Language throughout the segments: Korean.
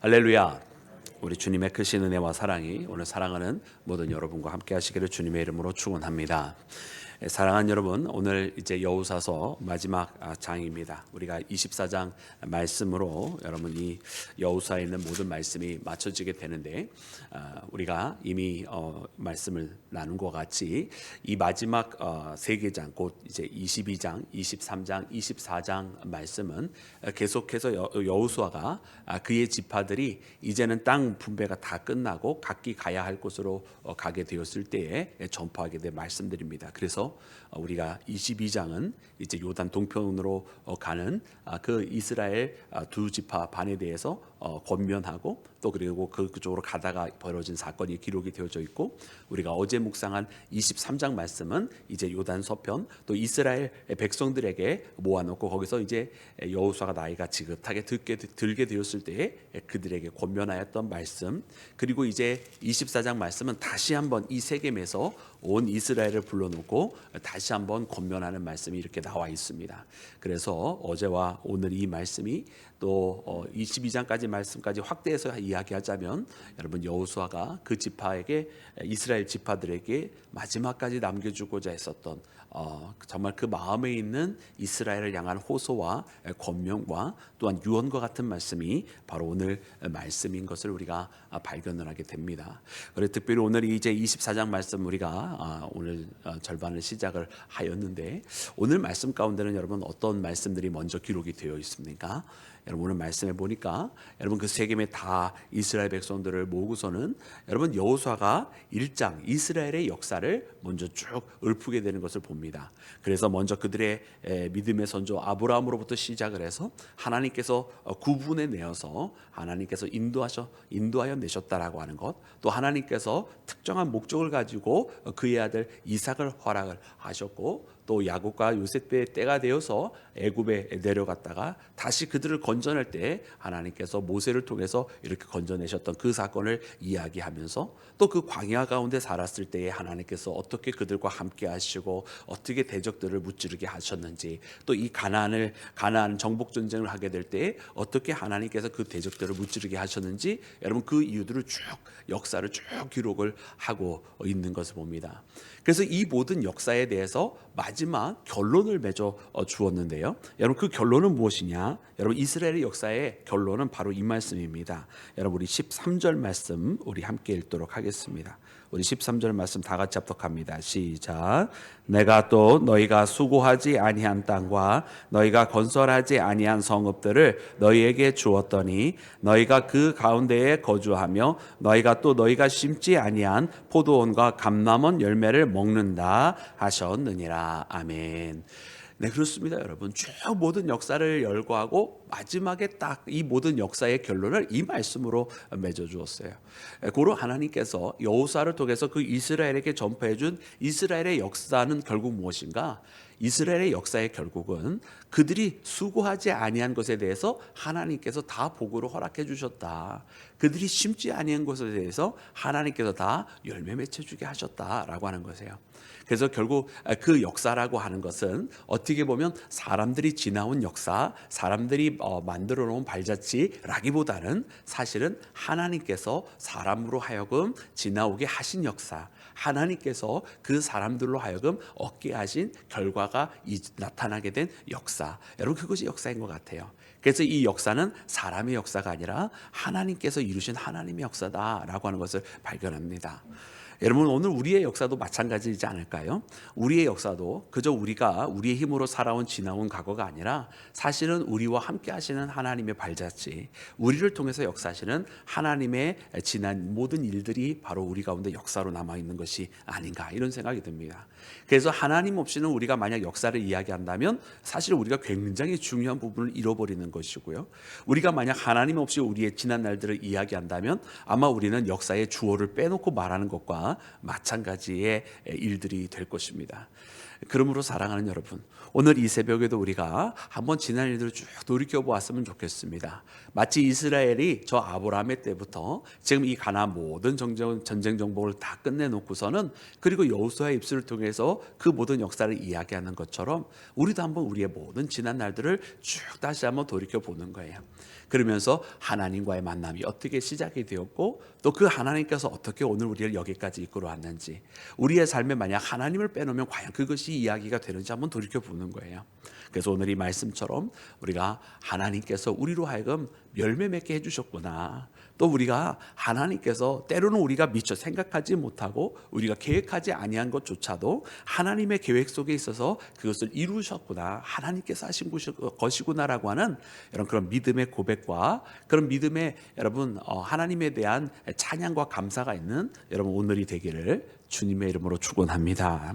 할렐루야. 우리 주님의 크신 은혜와 사랑이 오늘 사랑하는 모든 여러분과 함께 하시기를 주님의 이름으로 축원합니다. 예, 사랑하는 여러분, 오늘 이제 여우사서 마지막 아, 장입니다. 우리가 24장 말씀으로 여러분 이 여우사에 있는 모든 말씀이 맞춰지게 되는데 아, 우리가 이미 어, 말씀을 나눈 것 같이 이 마지막 어, 세 개장 곧 이제 22장, 23장, 24장 말씀은 계속해서 여, 여우수아가 아, 그의 지파들이 이제는 땅 분배가 다 끝나고 각기 가야 할 곳으로 어, 가게 되었을 때에 전파하게 된 말씀들입니다. 그래서 어, 우리가 22장은 이제 요단 동편으로 어, 가는 아, 그 이스라엘 아, 두 지파 반에 대해서 어, 권면하고 또 그리고 그 그쪽으로 가다가 벌어진 사건이 기록이 되어져 있고 우리가 어제 묵상한 23장 말씀은 이제 요단 서편 또 이스라엘 백성들에게 모아놓고 거기서 이제 여호수아가 나이가 지긋하게 들게 들게 되었을 때에 그들에게 권면하였던 말씀 그리고 이제 24장 말씀은 다시 한번 이 세겜에서 온 이스라엘을 불러놓고 다시 한번 권면하는 말씀이 이렇게 나와 있습니다. 그래서 어제와 오늘 이 말씀이 또 22장까지 말씀까지 확대해서 이야기하자면 여러분 여호수아가 그 지파에게 이스라엘 지파들에게 마지막까지 남겨주고자 했었던 어, 정말 그 마음에 있는 이스라엘을 향한 호소와 권명과 또한 유언과 같은 말씀이 바로 오늘 말씀인 것을 우리가 발견을 하게 됩니다. 그래서 특별히 오늘 이제 24장 말씀 우리가 아, 오늘 어, 절반을 시작을 하였는데 오늘 말씀 가운데는 여러분 어떤 말씀들이 먼저 기록이 되어 있습니까? 여러분 오늘 말씀해 보니까 여러분 그 세겜에 다 이스라엘 백성들을 모으고서는 여러분 여호수아가 1장 이스라엘의 역사를 먼저 쭉 읊게 되는 것을 봅니다. 그래서 먼저 그들의 믿음의 선조 아브라함으로부터 시작을 해서 하나님께서 어, 구분해 내어서 하나님께서 인도하셔 인도하여 내셨다라고 하는 것, 또 하나님께서 특정한 목적을 가지고 어, 그의 아들 이삭을 허락을 하셨고 또 야곱과 요셉의 때가 되어서 애굽에 내려갔다가 다시 그들을 건져낼 때 하나님께서 모세를 통해서 이렇게 건져내셨던 그 사건을 이야기하면서 또 그 광야 가운데 살았을 때에 하나님께서 어떻게 그들과 함께 하시고 어떻게 대적들을 무찌르게 하셨는지 또 이 가나안을 가나안 정복 전쟁을 하게 될때 어떻게 하나님께서 그 대적들을 무찌르게 하셨는지 여러분 그 이유들을 쭉 역사를 쭉 기록을 하고 있는 것을 봅니다. 그래서 이 모든 역사에 대해서 마지 막 결론을 맺어 어, 주었는데요. 여러분 그 결론은 무엇이냐? 여러분 이스라엘의 역사의 결론은 바로 이 말씀입니다. 여러분 우리 13절 말씀 우리 함께 읽도록 하겠습니다. 우리 13절 말씀 다 같이 합독합니다. 시작. 내가 또 너희가 수고하지 아니한 땅과 너희가 건설하지 아니한 성읍들을 너희에게 주었더니 너희가 그 가운데에 거주하며 너희가 또 너희가 심지 아니한 포도원과 감람원 열매를 먹는다 하셨느니라. 아멘. 네, 그렇습니다, 여러분. 쭉 모든 역사를 열거하고 마지막에 딱 이 모든 역사의 결론을 이 말씀으로 맺어 주었어요. 고로 하나님께서 여호사를 통해서 그 이스라엘에게 전파해 준 이스라엘의 역사는 결국 무엇인가? 이스라엘의 역사의 결국은 그들이 수고하지 아니한 것에 대해서 하나님께서 다 복으로 허락해 주셨다. 그들이 심지 아니한 것에 대해서 하나님께서 다 열매 맺혀 주게 하셨다라고 하는 것이에요. 그래서 결국 그 역사라고 하는 것은 어떻게 보면 사람들이 지나온 역사, 사람들이 어, 만들어 놓은 발자취라기보다는 사실은 하나님께서 사람으로 하여금 지나오게 하신 역사, 하나님께서 그 사람들로 하여금 얻게 하신 결과가 나타나게 된 역사. 여러분 그것이 역사인 것 같아요. 그래서 이 역사는 사람의 역사가 아니라 하나님께서 이루신 하나님의 역사다라고 하는 것을 발견합니다. 여러분 오늘 우리의 역사도 마찬가지이지 않을까요? 우리의 역사도 그저 우리가 우리의 힘으로 살아온 지나온 과거가 아니라 사실은 우리와 함께 하시는 하나님의 발자취, 우리를 통해서 역사하시는 하나님의 지난 모든 일들이 바로 우리 가운데 역사로 남아 있는 것이 아닌가 이런 생각이 듭니다. 그래서 하나님 없이는 우리가 만약 역사를 이야기한다면 사실 우리가 굉장히 중요한 부분을 잃어버리는 것이고요. 우리가 만약 하나님 없이 우리의 지난 날들을 이야기한다면 아마 우리는 역사의 주어를 빼놓고 말하는 것과 마찬가지의 일들이 될 것입니다. 그러므로 사랑하는 여러분, 오늘 이 새벽에도 우리가 한번 지난 일들을 쭉 돌이켜 보았으면 좋겠습니다. 마치 이스라엘이 저 아브라함의 때부터 지금 이 가나 모든 전쟁, 전쟁 정복을 다 끝내놓고서는 그리고 여호수아의 입술을 통해서 그 모든 역사를 이야기하는 것처럼 우리도 한번 우리의 모든 지난 날들을 쭉 다시 한번 돌이켜 보는 거예요. 그러면서 하나님과의 만남이 어떻게 시작이 되었고 또 그 하나님께서 어떻게 오늘 우리를 여기까지 이끌어 왔는지 우리의 삶에 만약 하나님을 빼놓으면 과연 그것이 이야기가 되는지 한번 돌이켜 보는 거예요. 그래서 오늘 이 말씀처럼 우리가 하나님께서 우리로 하여금 열매 맺게 해주셨구나. 또 우리가 하나님께서 때로는 우리가 미처 생각하지 못하고 우리가 계획하지 아니한 것조차도 하나님의 계획 속에 있어서 그것을 이루셨구나. 하나님께서 하신 것이구나라고 하는 이런 그런 믿음의 고백과 그런 믿음의 여러분 어, 하나님에 대한 찬양과 감사가 있는 여러분 오늘이 되기를 주님의 이름으로 축원합니다.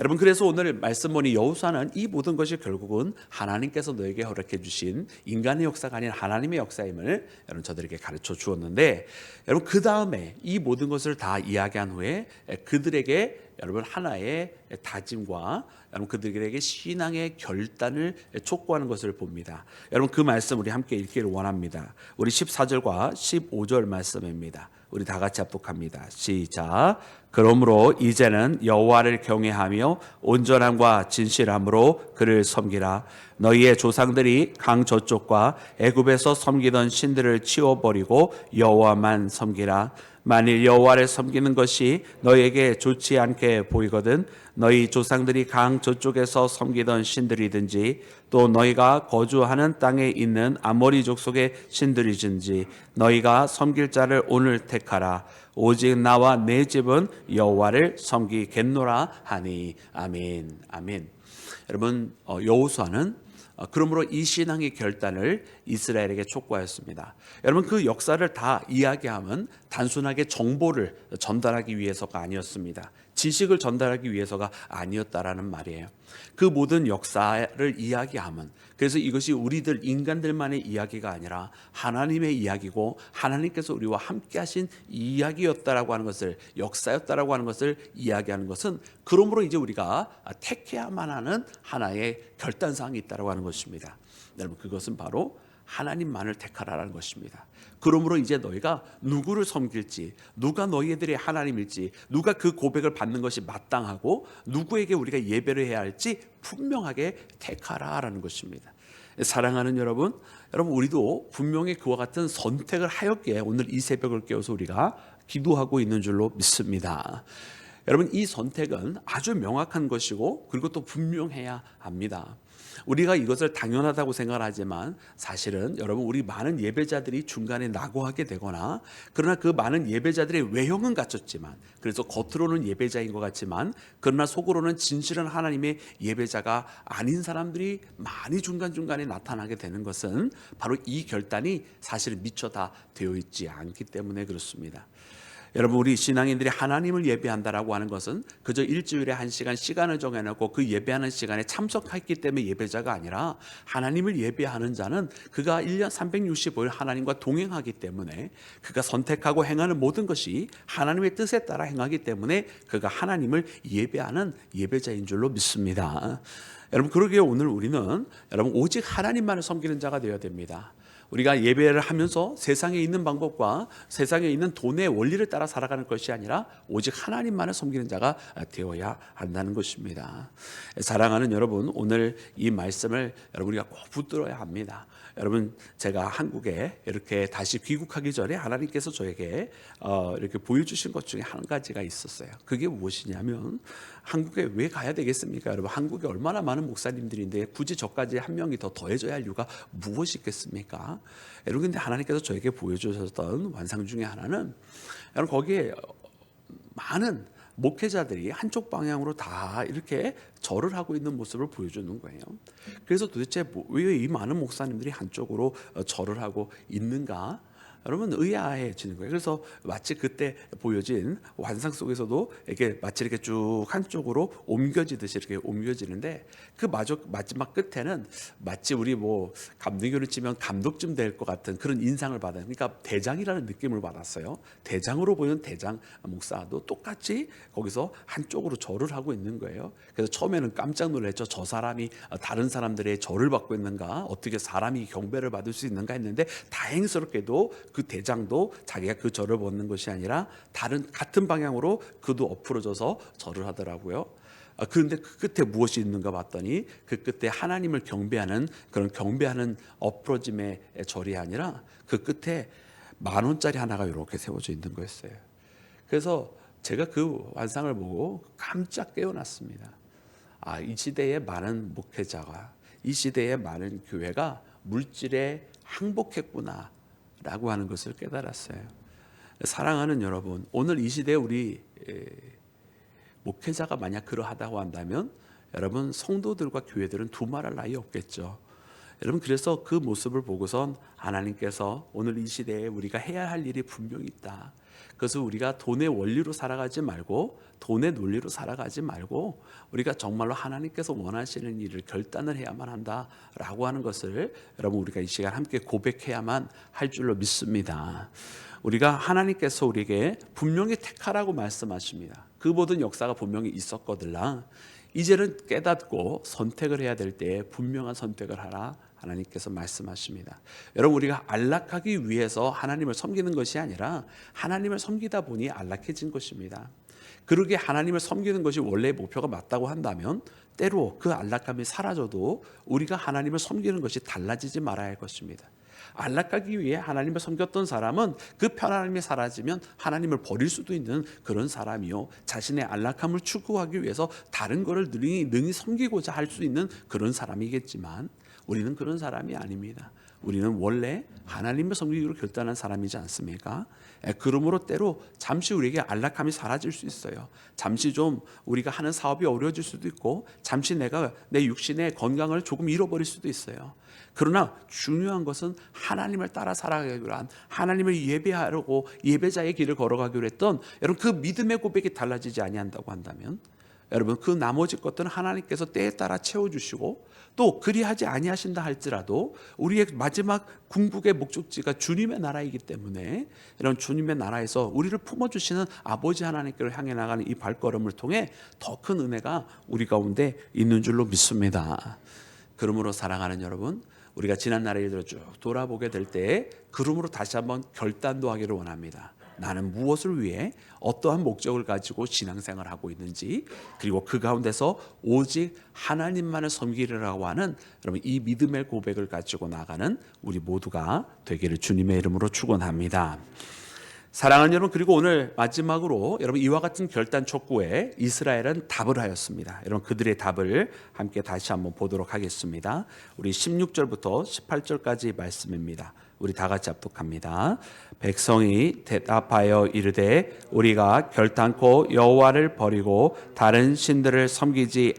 여러분 그래서 오늘 말씀문이 여호수아는 이 모든 것이 결국은 하나님께서 너에게 허락해 주신 인간의 역사가 아닌 하나님의 역사임을 여러분 저들에게 가르쳐 주었는데 여러분 그 다음에 이 모든 것을 다 이야기한 후에 그들에게 여러분 하나의 다짐과 여러분 그들에게 신앙의 결단을 촉구하는 것을 봅니다. 여러분 그 말씀 우리 함께 읽기를 원합니다. 우리 14절과 15절 말씀입니다. 우리 다 같이 합독합니다. 시작. 그러므로 이제는 여호와를 경외하며 온전함과 진실함으로 그를 섬기라. 너희의 조상들이 강 저쪽과 애굽에서 섬기던 신들을 치워버리고 여호와만 섬기라. 만일 여호와를 섬기는 것이 너희에게 좋지 않게 보이거든 너희 조상들이 강 저쪽에서 섬기던 신들이든지 또 너희가 거주하는 땅에 있는 아모리 족속의 신들이든지 너희가 섬길 자를 오늘 택하라. 오직 나와 내 집은 여호와를 섬기겠노라 하니. 아멘. 아멘. 여러분 어, 여호수아는 어, 그러므로 이 신앙의 결단을 이스라엘에게 촉구하였습니다. 여러분 그 역사를 다 이야기하면 단순하게 정보를 전달하기 위해서가 아니었습니다. 지식을 전달하기 위해서가 아니었다라는 말이에요. 그 모든 역사를 이야기하면 그래서 이것이 우리들 인간들만의 이야기가 아니라 하나님의 이야기고 하나님께서 우리와 함께 하신 이야기였다라고 하는 것을 역사였다라고 하는 것을 이야기하는 것은 그러므로 이제 우리가 택해야만 하는 하나의 결단 사항이 있다라고 하는 것입니다. 여러분 그것은 바로 하나님만을 택하라는 것입니다. 그러므로 이제 너희가 누구를 섬길지, 누가 너희들의 하나님일지, 누가 그 고백을 받는 것이 마땅하고 누구에게 우리가 예배를 해야 할지 분명하게 택하라라는 것입니다. 사랑하는 여러분, 여러분 우리도 분명히 그와 같은 선택을 하였기에 오늘 이 새벽을 깨워서 우리가 기도하고 있는 줄로 믿습니다. 여러분 이 선택은 아주 명확한 것이고 그리고 또 분명해야 합니다. 우리가 이것을 당연하다고 생각하지만 사실은 여러분 우리 많은 예배자들이 중간에 낙오하게 되거나 그러나 그 많은 예배자들의 외형은 갖췄지만 그래서 겉으로는 예배자인 것 같지만 그러나 속으로는 진실한 하나님의 예배자가 아닌 사람들이 많이 중간중간에 나타나게 되는 것은 바로 이 결단이 사실은 미처 다 되어 있지 않기 때문에 그렇습니다. 여러분 우리 신앙인들이 하나님을 예배한다라고 하는 것은 그저 일주일에 한 시간 시간을 정해놓고 그 예배하는 시간에 참석했기 때문에 예배자가 아니라 하나님을 예배하는 자는 그가 1년 365일 하나님과 동행하기 때문에 그가 선택하고 행하는 모든 것이 하나님의 뜻에 따라 행하기 때문에 그가 하나님을 예배하는 예배자인 줄로 믿습니다. 여러분 그러기에 오늘 우리는 여러분 오직 하나님만을 섬기는 자가 되어야 됩니다. 우리가 예배를 하면서 세상에 있는 방법과 세상에 있는 돈의 원리를 따라 살아가는 것이 아니라 오직 하나님만을 섬기는 자가 되어야 한다는 것입니다. 사랑하는 여러분, 오늘 이 말씀을 여러분 우리가 꼭 붙들어야 합니다. 여러분 제가 한국에 이렇게 다시 귀국하기 전에 하나님께서 저에게 어, 이렇게 보여주신 것 중에 한 가지가 있었어요. 그게 무엇이냐면 한국에 왜 가야 되겠습니까, 여러분? 한국에 얼마나 많은 목사님들인데 굳이 저까지 한 명이 더 더해져야 할 이유가 무엇이 있겠습니까? 여러분 근데 하나님께서 저에게 보여주셨던 완상 중에 하나는 여러분 거기에 많은 목회자들이 한쪽 방향으로 다 이렇게 절을 하고 있는 모습을 보여주는 거예요. 그래서 도대체 뭐, 왜이 많은 목사님들이 한쪽으로 어, 절을 하고 있는가? 여러분 의아해지는 거예요. 그래서 마치 그때 보여진 환상 속에서도 이렇게 마치 이렇게 쭉 한쪽으로 옮겨지듯이 이렇게 옮겨지는데 그 마지막 끝에는 마치 우리 뭐 감독교를 치면 감독쯤 될 것 같은 그런 인상을 받아요. 그러니까 대장이라는 느낌을 받았어요. 대장으로 보이는 대장 목사도 똑같이 거기서 한쪽으로 절을 하고 있는 거예요. 그래서 처음에는 깜짝 놀랐죠. 저 사람이 다른 사람들의 절을 받고 있는가? 어떻게 사람이 경배를 받을 수 있는가 했는데 다행스럽게도 그 대장도 자기가 그 절을 벗는 것이 아니라 다른 같은 방향으로 그도 엎으러져서 절을 하더라고요. 아, 그런데 그 끝에 무엇이 있는가 봤더니 그 끝에 하나님을 경배하는 그런 경배하는 엎부러짐의 절이 아니라 그 끝에 만 원짜리 하나가 이렇게 세워져 있는 거였어요. 그래서 제가 그 환상을 보고 깜짝 깨어났습니다. 아, 이 시대에 많은 목회자가 이 시대에 많은 교회가 물질에 항복했구나 라고 하는 것을 깨달았어요. 사랑하는 여러분, 오늘 이 시대에 우리 에, 목회자가 만약 그러하다고 한다면 여러분 성도들과 교회들은 두말할 나위 없겠죠. 여러분 그래서 그 모습을 보고선 하나님께서 오늘 이 시대에 우리가 해야 할 일이 분명히 있다. 그래서 우리가 돈의 원리로 살아가지 말고 돈의 논리로 살아가지 말고 우리가 정말로 하나님께서 원하시는 일을 결단을 해야만 한다라고 하는 것을 여러분 우리가 이 시간 함께 고백해야만 할 줄로 믿습니다. 우리가 하나님께서 우리에게 분명히 택하라고 말씀하십니다. 그 모든 역사가 분명히 있었거들라. 이제는 깨닫고 선택을 해야 될 때에 분명한 선택을 하라. 하나님께서 말씀하십니다. 여러분 우리가 안락하기 위해서 하나님을 섬기는 것이 아니라 하나님을 섬기다 보니 안락해진 것입니다. 그러게 하나님을 섬기는 것이 원래의 목표가 맞다고 한다면 때로 그 안락함이 사라져도 우리가 하나님을 섬기는 것이 달라지지 말아야 할 것입니다. 안락하기 위해 하나님을 섬겼던 사람은 그 편안함이 사라지면 하나님을 버릴 수도 있는 그런 사람이요. 자신의 안락함을 추구하기 위해서 다른 것을 능히, 능히 섬기고자 할 수 있는 그런 사람이겠지만 우리는 그런 사람이 아닙니다. 우리는 원래 하나님을 섬기기로 결단한 사람이지 않습니까? 예, 그러므로 때로 잠시 우리에게 안락함이 사라질 수 있어요. 잠시 좀 우리가 하는 사업이 어려워질 수도 있고, 잠시 내가 내 육신의 건강을 조금 잃어버릴 수도 있어요. 그러나 중요한 것은 하나님을 따라 살아가기로 한 하나님을 예배하려고 예배자의 길을 걸어가기로 했던 여러분 그 믿음의 고백이 달라지지 아니한다고 한다면 여러분 그 나머지 것들은 하나님께서 때에 따라 채워주시고 또 그리하지 아니하신다 할지라도 우리의 마지막 궁극의 목적지가 주님의 나라이기 때문에 이런 주님의 나라에서 우리를 품어주시는 아버지 하나님께로 향해 나가는 이 발걸음을 통해 더 큰 은혜가 우리 가운데 있는 줄로 믿습니다. 그러므로 사랑하는 여러분 우리가 지난 날의 일들을 쭉 돌아보게 될 때에 그러므로 다시 한번 결단도 하기를 원합니다. 나는 무엇을 위해 어떠한 목적을 가지고 신앙생활을 하고 있는지 그리고 그 가운데서 오직 하나님만을 섬기리라고 하는 여러분 이 믿음의 고백을 가지고 나가는 우리 모두가 되기를 주님의 이름으로 축원합니다. 사랑하는 여러분 그리고 오늘 마지막으로 여러분 이와 같은 결단 촉구에 이스라엘은 답을 하였습니다. 여러분 그들의 답을 함께 다시 한번 보도록 하겠습니다. 우리 16절부터 18절까지 말씀입니다. 우리 다 같이 합독합니다. 백성이 대답하여 이르되 우리가 결단코 여호와를 버리고 다른 신들을 섬기지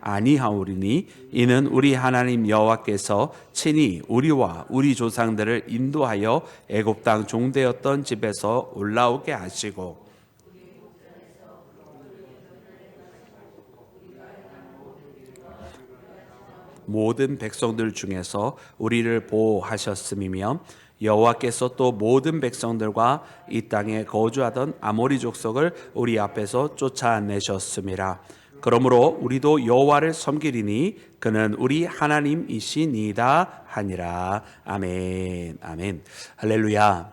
아니하오리니 이는 우리 하나님 여호와께서 친히 우리와 우리 조상들을 인도하여 애굽 땅 종되었던 집에서 올라오게 하시고 모든 백성들 중에서 우리를 보호하셨음이며 여호와께서 또 모든 백성들과 이 땅에 거주하던 아모리 족속을 우리 앞에서 쫓아내셨음이라. 그러므로 우리도 여호와를 섬기리니 그는 우리 하나님이시니이다 하니라. 아멘. 아멘. 할렐루야.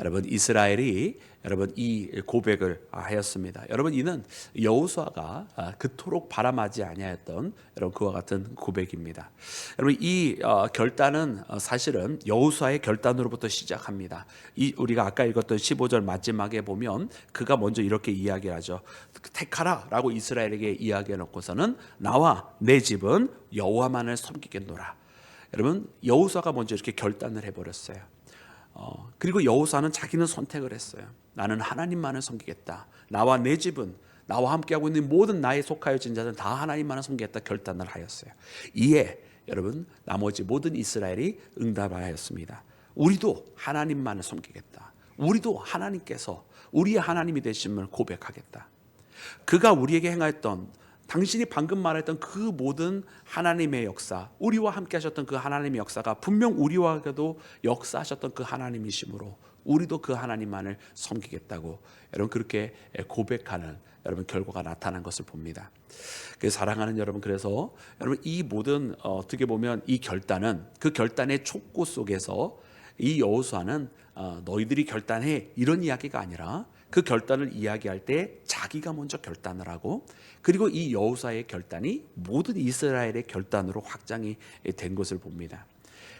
여러분 이스라엘이 여러분 이 고백을 하였습니다. 여러분 이는 여호수아가 그토록 바람하지 아니하였던 여러분 그와 같은 고백입니다. 여러분 이 어, 결단은 사실은 여호수아의 결단으로부터 시작합니다. 이 우리가 아까 읽었던 15절 마지막에 보면 그가 먼저 이렇게 이야기하죠. 택하라라고 이스라엘에게 이야기해 놓고서는 나와 내 집은 여호와만을 섬기겠노라. 여러분 여호수아가 먼저 이렇게 결단을 해버렸어요. 어, 그리고 여호사는 자기는 선택을 했어요. 나는 하나님만을 섬기겠다. 나와 내 집은 나와 함께하고 있는 모든 나에 속하여진 자들은 다 하나님만을 섬기겠다 결단을 하였어요. 이에 여러분 나머지 모든 이스라엘이 응답하였습니다. 우리도 하나님만을 섬기겠다. 우리도 하나님께서 우리의 하나님이 되심을 고백하겠다. 그가 우리에게 행하였던 당신이 방금 말했던 그 모든 하나님의 역사, 우리와 함께 하셨던 그 하나님의 역사가 분명 우리와도 역사하셨던 그 하나님이심으로 우리도 그 하나님만을 섬기겠다고 여러분 그렇게 고백하는 여러분 결과가 나타난 것을 봅니다. 그 사랑하는 여러분 그래서 여러분 이 모든 어, 어떻게 보면 이 결단은 그 결단의 촉구 속에서 이 여호수아는 어, 너희들이 결단해 이런 이야기가 아니라 그 결단을 이야기할 때 자기가 먼저 결단을 하고 그리고 이 여호사의 결단이 모든 이스라엘의 결단으로 확장이 된 것을 봅니다.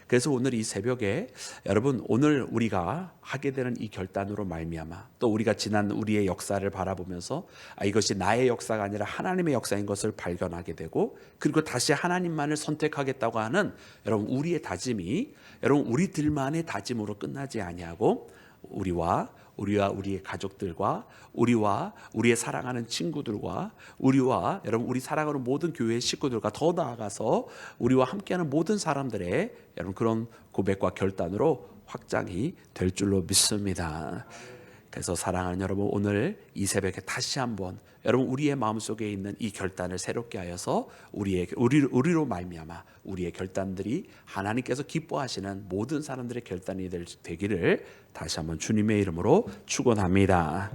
그래서 오늘 이 새벽에 여러분 오늘 우리가 하게 되는 이 결단으로 말미암아 또 우리가 지난 우리의 역사를 바라보면서 아 이것이 나의 역사가 아니라 하나님의 역사인 것을 발견하게 되고 그리고 다시 하나님만을 선택하겠다고 하는 여러분 우리의 다짐이 여러분 우리들만의 다짐으로 끝나지 아니하고 우리와 우리와 우리의 가족들과 우리와 우리의 사랑하는 친구들과 우리와 여러분 우리 사랑하는 모든 교회 식구들과 더 나아가서 우리와 함께하는 모든 사람들의 여러분 그런 고백과 결단으로 확장이 될 줄로 믿습니다. 그래서 사랑하는 여러분 오늘 이 새벽에 다시 한번 여러분 우리의 마음속에 있는 이 결단을 새롭게 하여서 우리의 우리 우리로 말미암아 우리의 결단들이 하나님께서 기뻐하시는 모든 사람들의 결단이 될, 되기를 다시 한번 주님의 이름으로 축원합니다.